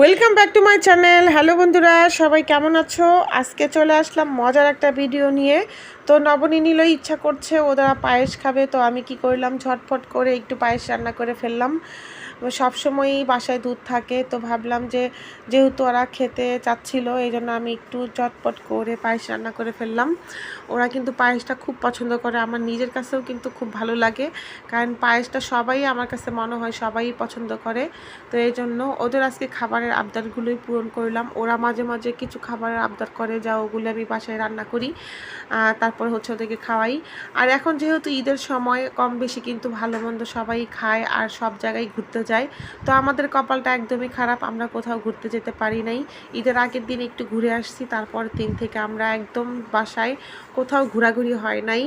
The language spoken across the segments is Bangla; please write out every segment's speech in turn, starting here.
Welcome back to my channel hello বন্ধুরা, সবাই কেমন আছো? আজকে চলে আসলাম মজার একটা ভিডিও নিয়ে। তো নবনী নিলেই ইচ্ছা করছে, ওরা পায়েস খাবে। তো আমি কি করলাম? ঝটফট করে একটু পায়েস রান্না করে ফেললাম। সবসময়ই বাসায় দুধ থাকে। তো ভাবলাম যে, যেহেতু ওরা খেতে চাচ্ছিল এই জন্য আমি একটু চটপট করে পায়েস রান্না করে ফেললাম। ওরা কিন্তু পায়েসটা খুব পছন্দ করে, আমার নিজের কাছেও কিন্তু খুব ভালো লাগে। কারণ পায়েসটা সবাই আমার কাছে মনে হয় সবাই পছন্দ করে। তো এই জন্য ওদের আজকে খাবারের আবদারগুলোই পূরণ করলাম। ওরা মাঝে মাঝে কিছু খাবারের আবদার করে, যা ওগুলো আমি বাসায় রান্না করি তারপর হচ্ছে ওদেরকে খাওয়াই। আর এখন যেহেতু ঈদের সময়, কম বেশি কিন্তু ভালো মন্দ সবাই খায়, আর সব জায়গায় ঘুরতে যায়। তো আমাদের কপালটা একদমই খারাপ, আমরা কোথাও ঘুরতে যেতে পারি নাই। ঈদের আগের দিন একটু ঘুরে আসছি, তারপর দিন থেকে আমরা একদম বাসায় কোথাও ঘোরাঘুরি হয় নাই,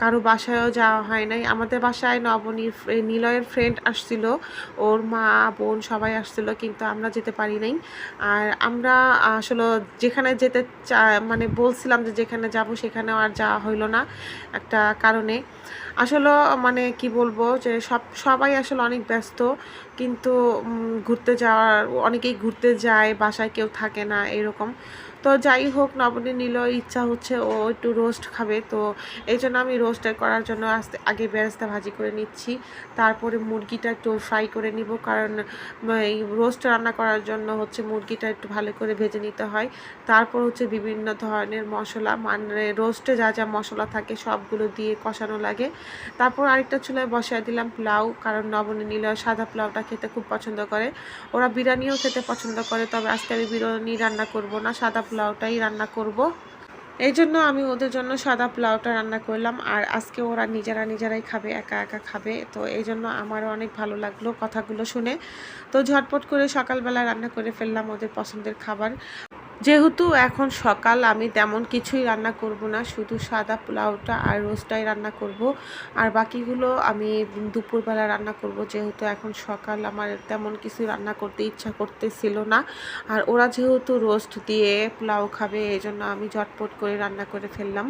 কারও বাসায়ও যাওয়া হয় নাই। আমাদের বাসায় নবনীর নিলয়ের ফ্রেন্ড আসছিল, ওর মা, বোন সবাই আসছিল, কিন্তু আমরা যেতে পারি নাই। আর আমরা আসলে যেখানে যেতে মানে বলছিলাম যে যেখানে যাব সেখানেও আর যাওয়া হইল না, একটা কারণে। আসলে মানে কি বলব যে সব, সবাই আসলে অনেক ব্যস্ত। কিন্তু ঘুরতে যাওয়ার, অনেকেই ঘুরতে যায়, বাসায় কেউ থাকে না, এরকম। তো যাই হোক নবনী নিল ইচ্ছা হচ্ছে ও একটু রোস্ট খাবে। তো এই জন্য আমি রোস্টটা করার জন্য আস্তে, আগে বেরেস্তা ভাজি করে নিচ্ছি। তারপরে মুরগিটা একটু ফ্রাই করে নিব। কারণ এই রোস্ট রান্না করার জন্য হচ্ছে মুরগিটা একটু ভালো করে ভেজে নিতে হয়। তারপর হচ্ছে বিভিন্ন ধরনের মশলা মানে রোস্টে যা যা মশলা থাকে সবগুলো দিয়ে কষানো লাগে। তারপর আরেকটা চুলায় বসায় দিলাম পোলাও, কারণ নবনী নিল সাদা পোলাওটা খেতে খুব পছন্দ করে। ওরা বিরিয়ানিও খেতে পছন্দ করে, তবে আজকে আমি বিরিয়ানি রান্না করব না, সাদা পোলাওটাই রান্না করব। এই জন্য আমি ওদের জন্য সাদা পোলাওটা রান্না করলাম, আর আজকে ওরা নিজেরা নিজেরাই খাবে, একা একা খাবে, তো এই জন্য আমারও অনেক ভালো লাগল কথাগুলো শুনে। তো ঝটপট করে সকালবেলা রান্না করে ফেললাম ওদের পছন্দের খাবার। যেহেতু এখন সকাল, আমি তেমন কিছুই রান্না করব না। শুধু সাদা পোলাওটা আর রোস্টটাই রান্না করব। আর বাকিগুলো আমি দুপুরবেলা রান্না করব। যেহেতু এখন সকাল, আমার তেমন কিছু রান্না করতে ইচ্ছা করতেছিল না। আর ওরা যেহেতু রোস্ট দিয়ে পোলাও খাবে এই জন্য আমি ঝটপট করে রান্না করে ফেললাম।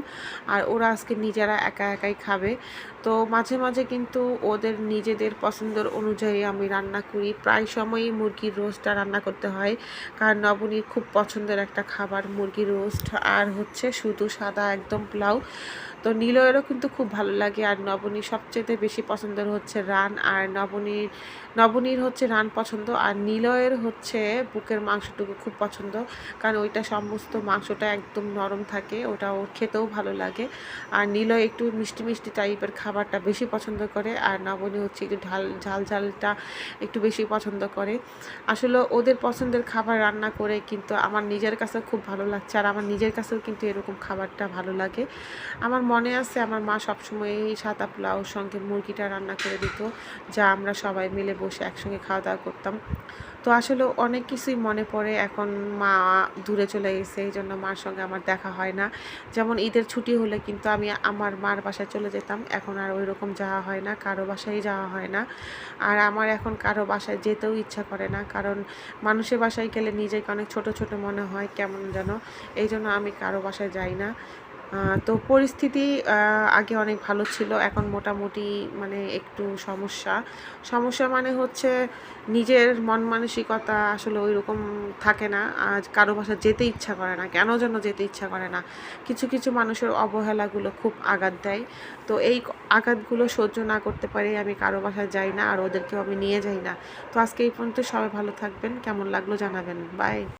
আর ওরা আজকে নিজেরা একা একাই খাবে। তো মাঝে মাঝে কিন্তু ওদের নিজেদের পছন্দের অনুযায়ী আমি রান্না করি। প্রায় সময়ই মুরগির রোস্টটা রান্না করতে হয়। কারণ নবনীর খুব পছন্দের একটা খাবার মুরগির রোস্ট আর হচ্ছে শুধু সাদা একদম পোলাও। তো নীলয়েরও কিন্তু খুব ভালো লাগে আর নবনীর সবচেয়ে বেশি পছন্দের হচ্ছে রান আর নবনীর নবনীর হচ্ছে রান পছন্দ আর নীলয়ের হচ্ছে বুকের মাংসটুকু খুব পছন্দ। কারণ ওইটা সমস্ত মাংসটা একদম নরম থাকে ওটা ওর খেতেও ভালো লাগে। আর নীলয় একটু মিষ্টি মিষ্টি টাইপের খাবারটা বেশি পছন্দ করে আর নবনী হচ্ছে একটু ঢাল, ঝাল ঝালটা একটু বেশি পছন্দ করে। আসলে ওদের পছন্দের খাবার রান্না করে কিন্তু আমার নিজের কাছে খুব ভালো লাগছে আর আমার নিজের কাছেও কিন্তু এরকম খাবারটা ভালো লাগে। আমার মনে আছে আমার মা সবসময় এই সাদা পোলাওর সঙ্গে মুরগিটা রান্না করে দিত, যা আমরা সবাই মিলে বসে একসঙ্গে খাওয়া দাওয়া করতাম। তো আসলে অনেক কিছুই মনে পড়ে, এখন মা দূরে চলে গেছে, এই জন্য মার সঙ্গে আমার দেখা হয় না। যেমন ঈদের ছুটি হলে কিন্তু আমি আমার মার বাসায় চলে যেতাম, এখন আর ওই রকম যাওয়া হয় না, কারও বাসায় যাওয়া হয় না। আর আমার এখন কারও বাসায় যেতেও ইচ্ছা করে না, কারণ মানুষের বাসায় গেলে নিজেকে অনেক ছোট ছোট মনে হয়। কেমন যেন। এই জন্য আমি কারও বাসায় যাই না। তো পরিস্থিতি আগে অনেক ভালো ছিল। এখন মোটামুটি মানে একটু সমস্যা। সমস্যা মানে হচ্ছে নিজের মন মানসিকতা আসলে ওই রকম থাকে না। আজ কারও বাসা যেতে ইচ্ছা করে না, কেন যেন যেতে ইচ্ছা করে না। কিছু কিছু মানুষের অবহেলাগুলো খুব আঘাত দেয়। তো এই আঘাতগুলো সহ্য না করতে পারে আমি কারও বাসায় যাই না, আর ওদেরকেও আমি নিয়ে যাই না। তো আজকে এই পর্যন্ত সবাই ভালো থাকবেন। কেমন লাগল জানাবেন। বাই